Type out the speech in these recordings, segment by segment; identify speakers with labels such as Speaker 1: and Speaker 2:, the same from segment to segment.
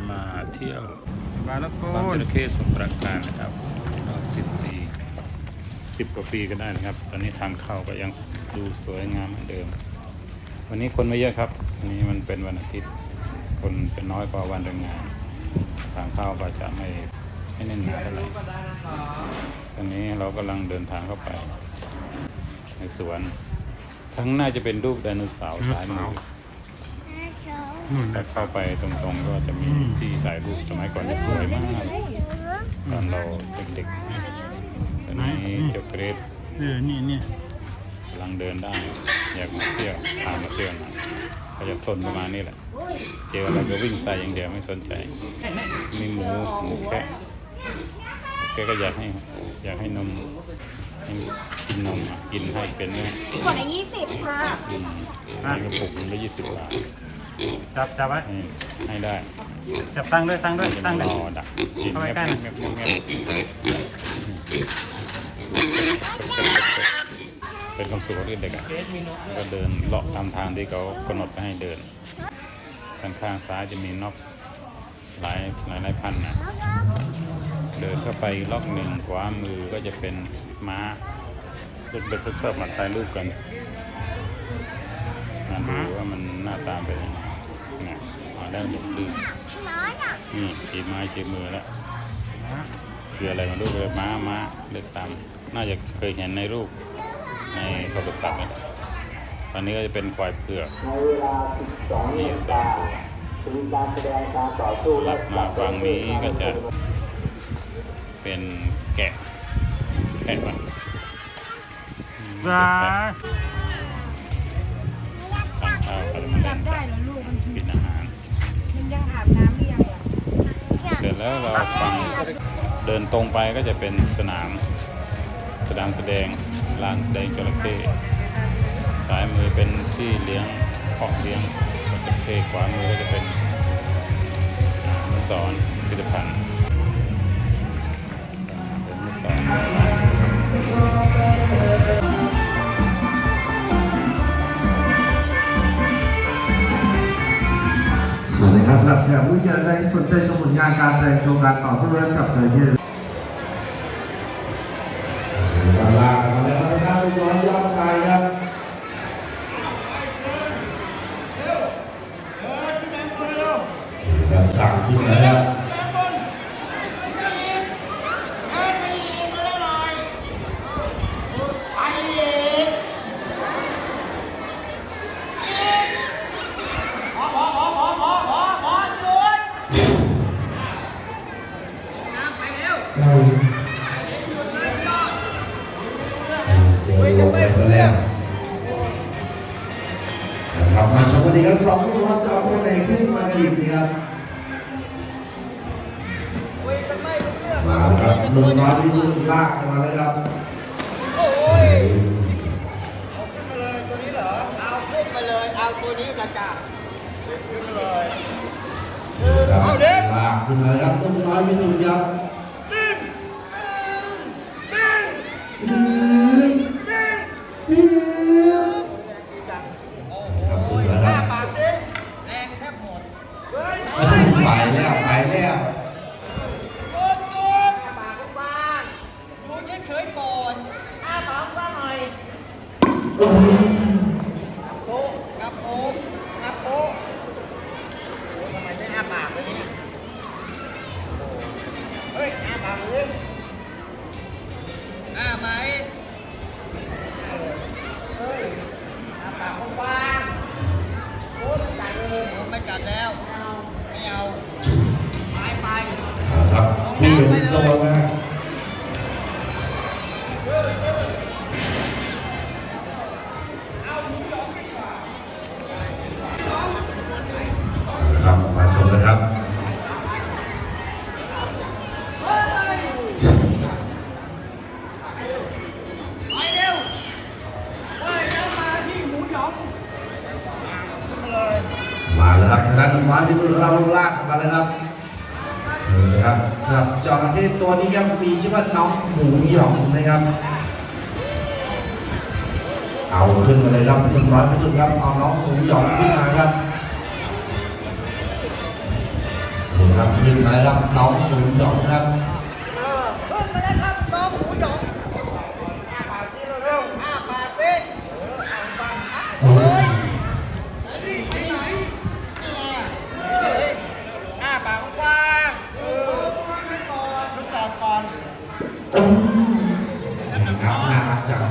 Speaker 1: จะมาเที่ยว
Speaker 2: มาแล้วโก
Speaker 1: บางจ
Speaker 2: น
Speaker 1: ระเข้สมุทรปราการนะครับในรอบสิบปีสิบกว่าปีก็ได้นะครับ ตอนนี้ทางเข้าก็ยังดูสวยงามเหมือนเดิม วันนี้คนไม่เยอะครับวันนี้มันเป็นวันอาทิตย์ คนจะน้อยกว่าวันแรงงาน ทางเข้าก็จะไม่ไม่แน่นหนาเท่าไหร่ตอนนี้เรากำลังเดินทางเข้าไป ในสวนข้างหน้าจะเป็นรูปไดโนเสาร์ซ้ายมือ
Speaker 2: นู่น
Speaker 1: ถ้า
Speaker 2: นะ
Speaker 1: เข้าไปตรงๆก็จะมีที่ถ่ายรูปสมัยก่อนจะสวยมากตอนเราเด็กๆตอนนี้เจ้าเกรด
Speaker 2: เออนี่เนี่ย
Speaker 1: กำลังเดินได้ อยากมาเที่ยวพามาเที่ยวหน่อยก็จะสนประมาณนี้แหละ เจออะไรก็วิ่งใส่อย่างเดียวไม่สนใจ มีหมูหมูแค่แกก็อยากให้อยากให้นมให้กินนมอะกินให้เป็นเนี่ย
Speaker 3: ขวดละยี่สิบค่ะ
Speaker 1: อืมในกระปุกมันละยี่สิบบาท
Speaker 2: จับจับไว้
Speaker 1: ให้ให้ได้
Speaker 2: จับตั้งด้วยตั้งด้วย
Speaker 1: จะ
Speaker 2: ตั้ง
Speaker 1: ร
Speaker 2: ด้วย
Speaker 1: อดักกิน
Speaker 2: เข้าไป
Speaker 1: แงบ
Speaker 2: ใกล้หน่อย
Speaker 1: แงบแงบแงบเป็นความสุขของเด็กๆอะก็เดินเลาะตามทางที่เขากำหนดไปให้เดิน ทางข้างซ้ายจะมีนกหลายหลายหลายพันนะ เดินเข้าไปอีกล็อกหนึ่งขวามือก็จะเป็นม้าเด็กๆก็ชอบมาถ่ายรูปกันมาดูว่ามันหน้าตาเป็นยังไงเนี่ยมา แล้วเด็กดื้อ
Speaker 3: น้อยอะ
Speaker 1: นี่ชี้ไม้ชี้มือแล้วคืออะไรมาดูเลยม้าม้าเลือกตาม น่าจะเคยเห็นในรูปในโทรศัพท์นี่แหละตอนนี้ก็จะเป็นควายเผือกมีอยู่สองตัวลับมาฝั่งนี้ก็จะเป็นแกะแกะมันอืม
Speaker 2: ว้า
Speaker 1: ท อา
Speaker 3: บน้ำหรือยังล่ะ
Speaker 1: เสร็จแล้วเราฟังเดินตรงไปก็จะเป็นสนาม สนามแสดงลานแสดงจระเข้ซ้ายมือเป็นที่เลี้ยงเพาะเลี้ยงจระเข้ขวามือก็จะเป็นอ่าอนุสรณ์พิพิธภัณฑ์เป็นอนุสรณ์
Speaker 4: สวัสดีครับสำหรับแขกผู้ใหญ่ได้สนใจชมผลงานการแสดงโชว์การต่อสู้และกับเธอเวลามาแล้วนะครับทุกคนยอดชายครับจ ซะแล้วนะครับมาชมกันดีครับสองลูกบอลจอตัวไหนขึ้นมาอีกนะครับมาแล้วครับหนุ่มน้อยที่สุดลากมาแล้วครับโอ้ย
Speaker 5: เอาขึ้นมาเลยตัวนี้เหรอเอาขึ้นมาเลยเอาตัวนี้กระจ่าขึ้นมาเลย
Speaker 4: เอาเด็กลากขึ้นมาแล้วครับหนุ่มน้อยที่สุดครับดึ ง
Speaker 5: เลยผมไม่กัดแล้ว ไม่เอาไปไป
Speaker 4: ครับนี่เป็นตัวนะ มา
Speaker 5: แล้ว
Speaker 4: ครับทางด้านขวาที่สุดเราลากมาแล้วครับนี่นะครับสำหรับจระเข้ตัวนี้ครับมีชื่อว่าน้องหมูหยองนะครับ เอาขึ้นมาเลยครับหนึ่งร้อยที่สุดครับเอาน้องหมูหยองขึ้นมาครับหมูครับขึ้นมาแล้วครับน้องหมูหยองครับ
Speaker 5: เอ นะ
Speaker 4: ครับน่ารักจัง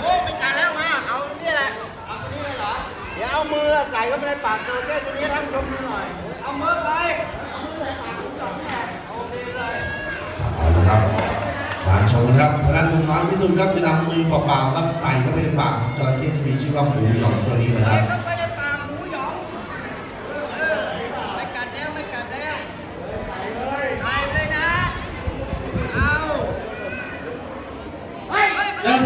Speaker 5: โอ้ยไม่กัดแล้วมาเอาเนี่ยแหละ เอาตัวนี้เลยเหรอ เดี๋ยวเอามือใส่เข้าไปในปากตัวแก้ตัวนี้ทำดมดูหน่อย เอามือไปเอามือใส่ปากหมูหยองนี่โอเคเลย
Speaker 4: เอาละครับมาชมครับทางด้านลุงน้อยพิสุทธิ์ครับจะนำมือเปล่าๆครับใส่เข้าไปในปากจระเข้ที่มีชื่อว่าหมูหยองตัวนี้นะครับ
Speaker 5: เข้าไปในปากหมูหยองเออไม่กัดแล้วไม่กัดแล้วใส่เลยใส่เลยนะ เอาเฮ้ยเฮ้ยมัน
Speaker 4: เอ้ย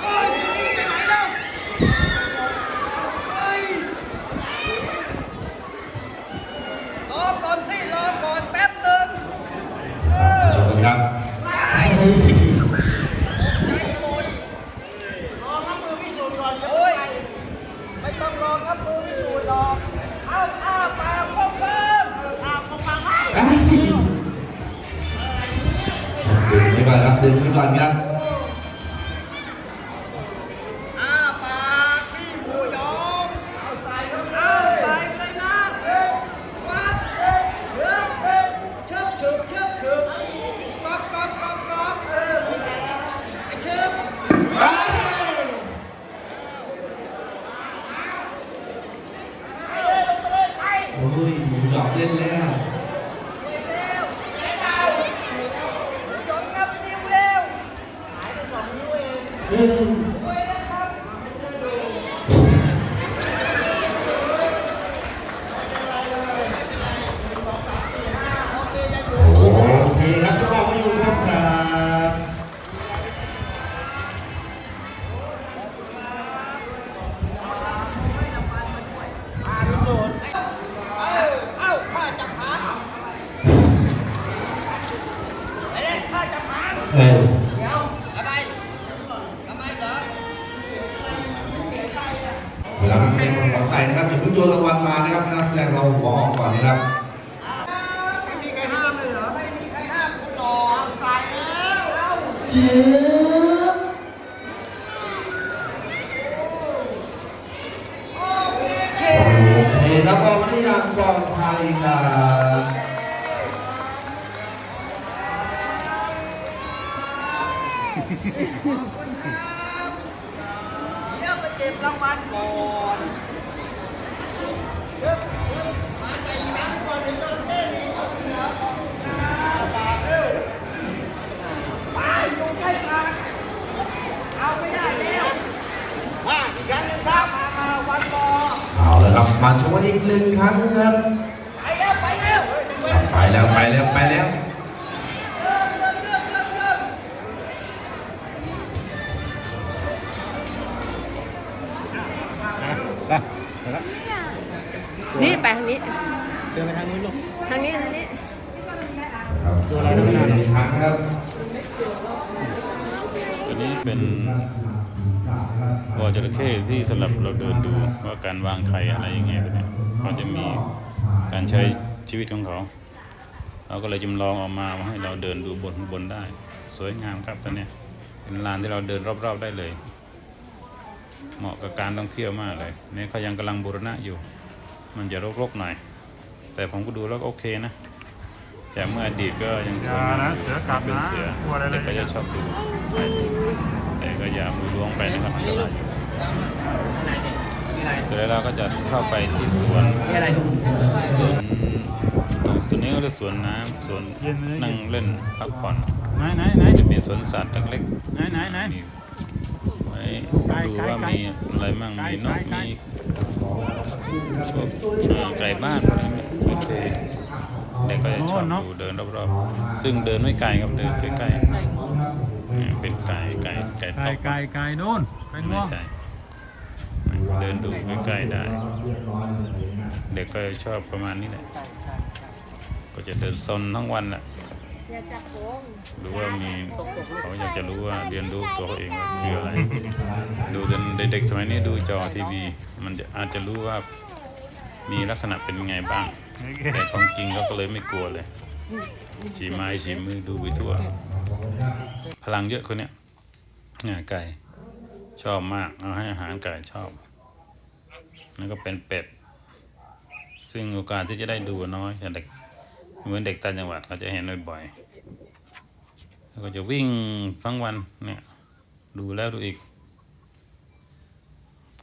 Speaker 5: โอ้ยไปไหนแล้วเฮ้ยรอก่อนสิรอก่อนแป๊บหนึงเออ
Speaker 4: ชมกันครับ
Speaker 5: ใจหมดรอครับมือพิสูจน์ก่อนโอ้ยไม่ต้องรอครับมือพิสูจน์หรอกเอาอ้าปากพวกเพิ่มอ้าปากให้
Speaker 4: เอ้ย ดึงไว้ก่อนครับดึงไว้ก่อนครับ
Speaker 5: อ้าปากพี่หมูหยองเอาใส่เข้าไปเอาใส่เลยนะวัดเชิบเชิบเชิบเชิบเชิบก๊อกก๊อกก๊อกก๊อกเออไอ้เชิบ
Speaker 4: โอ้ยหมูหยองเล่นแล้ว
Speaker 5: เร็วเร็วหมูหยองนับนิ้วเร็วหายไปสองนิ้วเอง
Speaker 4: เออโอเคครับก็ไม่อยู่ครับครับ
Speaker 5: อาพิสูจน์เอ้าเอ้าข้าจับหางไปเล่นข้าจับหาง
Speaker 4: เออ
Speaker 5: เดี๋ยวทำไมทำไมเหรอ
Speaker 4: เวลานักแสดงของเราใส่นะครับอย่าเพิ่งโยนรางวัลมานะครับนักแสดงเราบออกก่อนนะครับ
Speaker 5: ไม่มีใครห้ามเลยเหรอไม่มีใครห้ามคุณหรอกใส่แล้วเอ้า
Speaker 4: จืบ
Speaker 5: โอเค
Speaker 4: โอเคครับออกมาได้อย่างปลอดภัยครับ
Speaker 5: เดี๋ยวไปเก็บรางวัลก่อนเดี๋ยวมาใส่ช้างก่อนเดี๋ยวโดนเต้นเอาเหนือของข้าบาทเร็วไปอยู่ใกล้ปากเอาไม่ได้แล้วมาอีกครั้งหนึงครับมามาวันบอ
Speaker 4: เอาละครับมาชมกันอีกหนึ่งครั้งครับ
Speaker 5: ไปแล้วไปแล้ว
Speaker 4: ไปแล้วไปแล้วไปแล้ว
Speaker 2: ไปไปแล้ว
Speaker 6: นี่ไปทางนี้
Speaker 2: เดินไปทางนู้นลูก
Speaker 6: ทางนี้ทางนี้
Speaker 4: ครับดูอะไรกันนะครั้งครับ
Speaker 1: ตัวนี้เป็นบ่อจระเข้ที่สำหรับเราเดินดูว่าการวางไข่อะไรยังไงตัวเนี้ยก็จะมีการใช้ชีวิตของเขา เราก็เลยจำลองออกมาให้เราเดินดูบนบนได้ สวยงามครับตัวเนี้ยเป็นลานที่เราเดินรอบๆได้เลย เหมาะกับการท่องเที่ยวมากเลยนี่เขายังกำลังบูรณะอยู่ มันจะรกๆหน่อย แต่ผมก็ดูแล้วก็โอเคนะแต่เมื่ออดีตก็ยังสวยงาม
Speaker 2: อย่านะเสือกัดนะ
Speaker 1: เป็นเสือก
Speaker 2: ลัวอะไรเลย
Speaker 1: เด็กก็จะชอบดูแต่ก็อย่ามือล้วงไปนะครับอันตรายอยู่เสร็จแล้วเราก็จะเข้าไปที่สวนสวนตรงส่วนนี้ก็เรียกสวนน้ำสวนนั่งเล่นพักผ่อน
Speaker 2: ไหนไหนไหน
Speaker 1: จะมีสวนสัตว์เล็ก
Speaker 2: ไหนไหนไหน
Speaker 1: ๆมีไว้
Speaker 2: ไก่
Speaker 1: ดู
Speaker 2: ไก่
Speaker 1: ว่า
Speaker 2: ไก่
Speaker 1: มีอะไรมั่ง
Speaker 2: ไก่
Speaker 1: มีนก
Speaker 2: ไก่
Speaker 1: มีพวกเอ่อไก่บ้านอะไรเนี่ยโอเคเด็กก็จะชอบดูเดินรอบๆ ซึ่งเดินไม่ไกลครับเดินใกล้ๆเออเป็นไก่ไก่ไก่
Speaker 2: ไก่
Speaker 1: ต๊อก
Speaker 2: ไก่ไก่นู่นไก่ง
Speaker 1: ไม่
Speaker 2: วง
Speaker 1: ไกลเดินดูใกล้ๆได้ เด็กก็ชอบประมาณนี้แหละก็จะเดินซนทั้งวันแหละ
Speaker 6: อย่าจับโค้ง
Speaker 1: หรือว่ามีเขาอยากจะรู้ว่าเรียนรู้ตัวเขาเองว่าคืออะไร ดูจนเด็กๆสมัยนี้ดูจอทีวี มันจะอาจจะรู้ว่ามีลักษณะเป็นไงบ้าง แต่ของจริงเขาก็เลยไม่กลัวเลยฉีไม้ฉีมือดูไปทั่ว พลังเยอะคนเนี้ยเนี่ยไก่ชอบมาก เอาให้อาหารไก่ชอบ แล้วก็เป็นเป็ด ซึ่งโอกาสที่จะได้ดูน้อยแต่เด็กเหมือนเด็กต่างจังหวัดเขาจะเห็นบ่อยๆ แล้วก็จะวิ่งทั้งวันเนี่ยดูแล้วดูอีก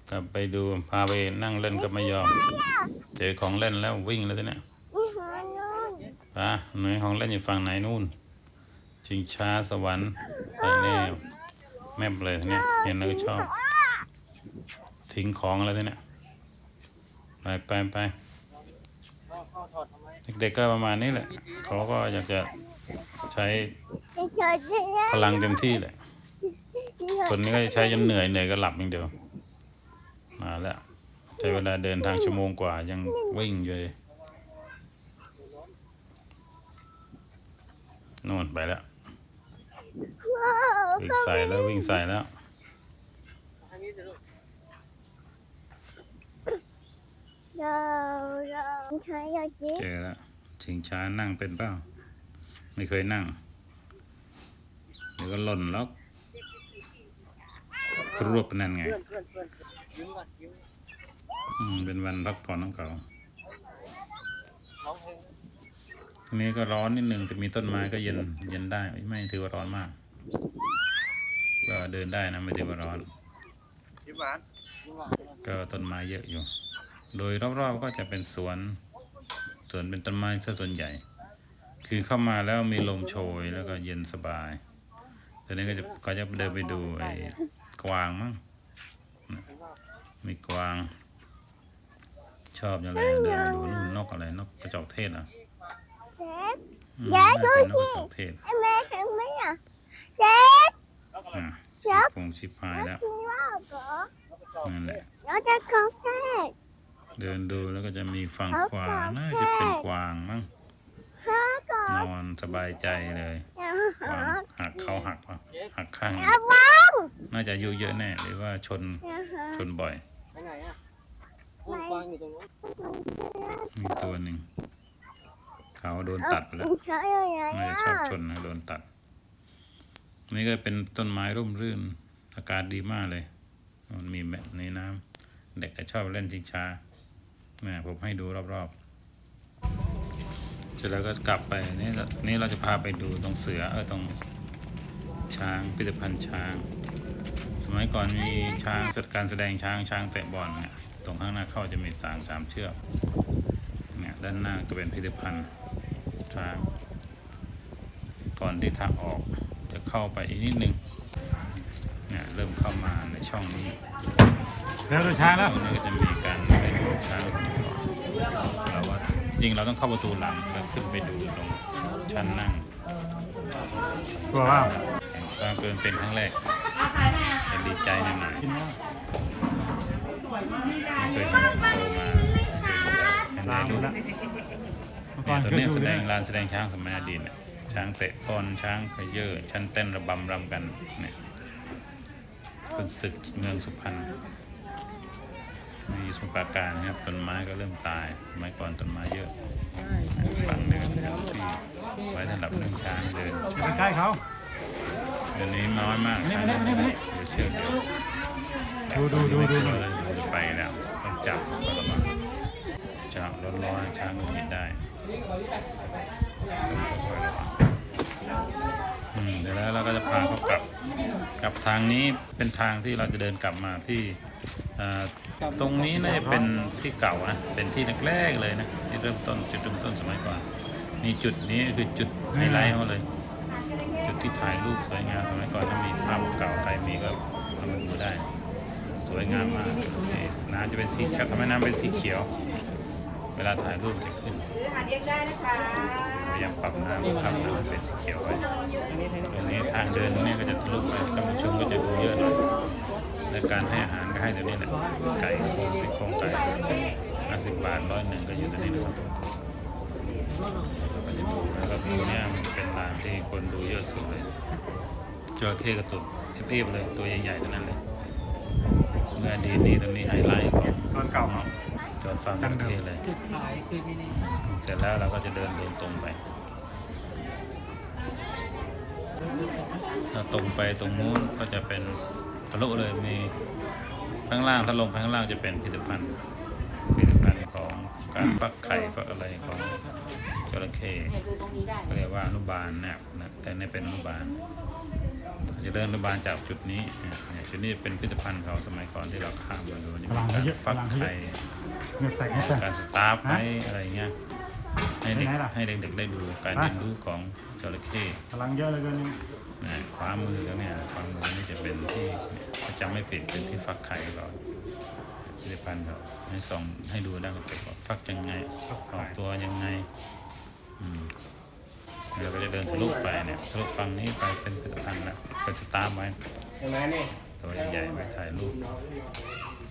Speaker 1: กลับไปดูพาไปนั่งเล่นก็ไม่ยอม เจอของเล่นแล้ววิ่งแล้วทีเนี้ยปะไหนของเล่นอยู่ฝั่งไหนนู่นชิงช้าสวรรค์ไปแน่แม่เลยทีเนี้ยเห็นแล้วก็ชอบ ทิ้งของอะไรทีเนี้ยไปไปไปเด็กๆก็ประมาณนี้แหละ เขาก็อยากจะใช้ พลังเต็มที่แหละคนนี้ก็จะใช้จนเหนื่อยเหนื่อยก็หลับอย่างเดียว มาแล้วใช้เวลาเดินทางชั่วโมงกว่ายังวิ่งอยู่เลยนู่นไปแล้ววิ่งใส่แล้ววิ่งใส่แล้วเจอแล้วชิงช้านั่งเป็นเปล่า ไม่เคยนั่ง เดี๋ยวก็หล่นแล้วครวบนั่นไง
Speaker 5: เพื่อนเพื่อนเพื่อนยิ้ม
Speaker 1: เป็นวันพักผ่อนของเขาทีนี้ก็ร้อนนิดหนึ่งแต่มีต้นไม้ก็เย็นเย็นได้ไม่ถือว่าร้อนมาก ก็เดินได้นะไม่ถือว่าร้อน ก็ต้นไม้เยอะอยู่ โดยรอบๆก็จะเป็นสวนสวนเป็นต้นไม้ซะส่วนใหญ่ คือเข้ามาแล้วมีลมโชยแล้วก็เย็นสบาย ตอนนี้ก็จะก็จะเดินไปดูไอ้กวางมั้งนะมีกวาง ชอบอย่างไรเดินไปดูนู่นนกอะไรนกกระจอกเทศเหรอะน่าจะเป็นนกกระจอกเทศ
Speaker 7: แม่ถึงไหมอะเจ๊
Speaker 1: อะ
Speaker 7: เจ๊
Speaker 1: คงชิบหายแล้ว
Speaker 7: ถึงว่าเหรอ
Speaker 1: นั่นแหละ
Speaker 7: เราจะขอแค่
Speaker 1: เดินดูแล้วก็จะมีฝั่งขวาน่าจะเป็นกวางมั้ง
Speaker 7: ห้าก่อ น
Speaker 1: นอนสบายใจเลย
Speaker 7: อย่าก
Speaker 1: วา
Speaker 7: หาง
Speaker 1: หักเขาหักปะหักข้าง
Speaker 7: อย่าวัง
Speaker 1: น่าจะอายุเยอะแน่หรือว่าชน
Speaker 7: อย่าหา
Speaker 1: ชนบ่อย
Speaker 5: ไปไหนอะอุ้มกวางอยู่ตรงนู้น
Speaker 1: มีตัวหนึ่งเขาโดนตัดไปแล้ว
Speaker 7: ใช่ยังไง
Speaker 1: น่าจะชอบชนนะโดนตัด นี่ก็เป็นต้นไม้ร่มรื่น อากาศดีมากเลย มันมีแบบในน้ำเด็กก็ชอบเล่นชิงช้าเนี่ยผมให้ดูรอบๆเสร็จแล้วก็กลับไปนี่เรานี่เราจะพาไปดูตรงเสือเออตรงช้างพิพิธภัณฑ์ช้าง สมัยก่อนมีช้างจัดการแสดงช้างช้างเตะบอลเนี่ยตรงข้างหน้าเข้าจะมีสางสามเชือกเนี่ยด้านหน้าก็เป็นพิพิธภัณฑ์ช้างก่อนที่ทางออกจะเข้าไปอีกนิดนึงเนี่ยเริ่มเข้ามาในช่องนี้
Speaker 2: เดี๋ยวดูช้างแล้ว
Speaker 1: ตรงนี้ก็จะมีการเล่นของช้างเราว่า จริงเราต้องเข้าประตูหลังแล้วขึ้นไปดูตรงชั้นนั่ง
Speaker 2: กลัวว่า
Speaker 1: เห็นความเกินเป็นครั้งแรกจะดีใจหน่อยๆไม่เคยเห็นโตมาเห็น
Speaker 2: ล้า
Speaker 1: ได้
Speaker 2: งหม
Speaker 1: ดู
Speaker 2: ดแล้ว
Speaker 1: เนี่ยตอนนี้แสดงลานแสดงช้างสมัยอดีตเนี่ยช้างเตะบอลช้างขยเยอช้างเต้นระบำรำกันเนี่ยคุณศึกเมืองสุพรรณ มีสมุทรปราการนะครับต้นไม้ก็เริ่มตายสมัยก่อนต้นไม้เยอะฝั่งหนึ่งที่ไว้สำหรับเรื่องช้างเดิน
Speaker 2: อย่าไปใกล้เขา
Speaker 1: เดี๋ยวนี้น้อยมาก
Speaker 2: มานี่
Speaker 1: ช้าง
Speaker 2: มานี่มานี่
Speaker 1: เดี๋ยวเชือกเดียว
Speaker 2: ดูดูดูดู
Speaker 1: ไม่กลัวเลยดูไปแล้วต้องจับก็ระวังจับร้อนๆช้างก็กินได้ต้องค่อยๆระวังอืม เดี๋ยวแล้วเราก็จะพาเขากลับกลับทางนี้เป็นทางที่เราจะเดินกลับมาที่ตรงนี้น่าจะเป็นที่เก่านะเป็นที่แรกๆเลยนะที่เริ่มต้นจุดเริ่มต้นสมัยก่อนนี่จุดนี้คือจุดไฮไลท์เขาเลย จุดที่ถ่ายรูปสวยงามสมัยก่อนจะมีภาพเก่าใครมีก็เอามาดูได้ สวยงามมากน้ำจะเป็นสีทำให้น้ำเป็นสีเขียว เวลาถ่ายรูปจะขึ้น
Speaker 3: ซื้อหาเลี้ยงได้นะคะ
Speaker 1: พยายามปรับน้ำภาพน้ำให้เป็นสีเขียวไว้ตรงนี้ทางเดินตรงนี้ก็จะทะลุไปท่านผู้ชมก็จะดูเยอะหน่อยและการให้อาหารก็ให้ตัวนี้แหละไก่โครงซี่โครงไก่ห้าสิบบาทร้อยหนึ่งก็อยู่ตัวนี้นะครับเราก็จะดูแล้วก็ตัวเนี้ยมันเป็นร้านที่คนดูเยอะสุดเลยจระเข้กระตุกเอฟๆเลยตัวใหญ่ๆทั้งนั้นเลยเมื่ออดีตนี้ตรงนี้ไฮไลท์ของ
Speaker 2: ส่วนเก่า
Speaker 1: จระฟาร์มจระเข้เลย
Speaker 5: จุดขายคือมินิ
Speaker 1: เสร็จแล้วเราก็จะเดินเดินตรงไปถ้าตรงไปตรงนู้นก็จะเป็นทะลุเลยมีข้างล่างถ้าลงไปข้างล่างจะเป็นพิพิธภัณฑ์พิพิธภัณฑ์ของการฟักไข่ฟักอะไรของจระเข้ก็เรียกว่าอนุบาลนี่ยนะแต่ในเป็นอนุบาล จะเดินอนุบาลจากจุดนี้เนี่ยเนี่ยจุดนี้เป็นพิพิธภัณฑ์เขาสมัยก่อนที่เราข้ามมาดูจะมีการฟักไข่
Speaker 2: เหงื่อแตกเหงื่อแตก
Speaker 1: การสตาร์ฟไว้อะไรเงี้ยให้เด็ก
Speaker 2: ไปไหนล่ะ
Speaker 1: ให้เด็กๆได้ดูการ
Speaker 2: ไป
Speaker 1: เรียนรู้ของจระเข้
Speaker 2: พลังเยอะเหลยเกินนี่
Speaker 1: นะขวามือก็เนี่ยขวามือนี่จะเป็นที่ถ้าจำไม่ผิดเป็นที่ฟักไข่ก่อนพิพิธภัณฑ์ครับให้ส่องให้ดูได้ว่าเก็บว่าฟักยังไงออกตัวยังไง อืม เราก็จะเดินทะลุไปเนี่ยทะลุฝั่งนี้ไปเป็นพิพิธภัณฑ์ละเป็นสตาร์ไว้ตัวใหญ่ๆไว้ถ่ายรูป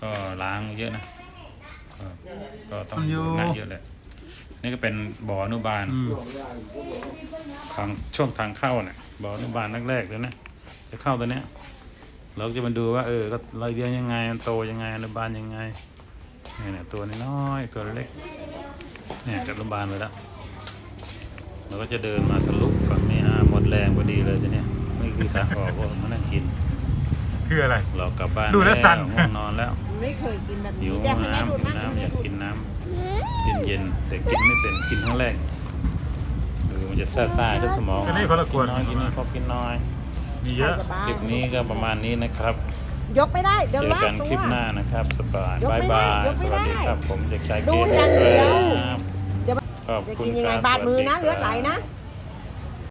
Speaker 1: ก็ล้างเยอะนะก็ก็ต้องดูหน้าเยอะแหละนี่ก็เป็นบ่ออนุบาลทางช่วงทางเข้าเนี่ยบ่ออนุบาลแรกๆเลยนะจะเข้าตัวเนี้ยเราก็จะมาดูว่าเออก็รายเรียนยังไงโตยังไงอนุบาลยังไงเนี่ยตัวน้อยตัวเล็กเนี่ยกับอนุบาลไปแล้ว เราก็จะเดินมาทะลุฝั่งนี้อ่าหมดแรงพอดีเลยทีเนี้ยนี่คือทางออกว่ามานั่งกิน
Speaker 2: คืออะไร
Speaker 1: เรากลับบ้าน
Speaker 2: ดูแล้วสั่น
Speaker 1: ง่วงนอนแล้ว
Speaker 6: ไม่เคยกินแบบ
Speaker 1: หิ
Speaker 6: นี้
Speaker 1: ว
Speaker 6: อยากให้แม่
Speaker 1: น้ำ
Speaker 6: ดู
Speaker 1: หิว
Speaker 6: นะ
Speaker 1: น้ำอยากกินน้ำเย็นๆแต่กินไม่เป็นกินครั้งแรกเออมันจะซ่าๆขึ้นสมอง
Speaker 2: อันนี้คนละขวด
Speaker 1: กินน้อยกินน้อยพอกินน้อย
Speaker 2: มีเยอะ
Speaker 1: คลิปนี้ก็ประมาณนี้นะครับ
Speaker 6: ยกไม่ได้ เดี๋ยว
Speaker 1: เจอ
Speaker 6: ลาก
Speaker 1: กัน
Speaker 6: ตัว
Speaker 1: คลิปหน้านะครับสบาย
Speaker 6: ยก
Speaker 1: บาย
Speaker 6: ไม่ได้
Speaker 1: บาย
Speaker 6: ยก
Speaker 1: ส
Speaker 6: ไม่
Speaker 1: วัสดี
Speaker 6: ได้
Speaker 1: ครับ ผมเด็กชาย
Speaker 6: ดู
Speaker 1: เกณฑ์
Speaker 6: อย่างเดียว
Speaker 1: ครับ
Speaker 6: เดี๋ยว
Speaker 1: ขอบ
Speaker 6: จะ
Speaker 1: คุณ
Speaker 6: กินยัง
Speaker 1: ค
Speaker 6: ไง
Speaker 1: รับบา
Speaker 6: ดมือนะ
Speaker 1: สวัสดี
Speaker 6: เลือดไหล
Speaker 1: ครั
Speaker 6: นะ
Speaker 1: บ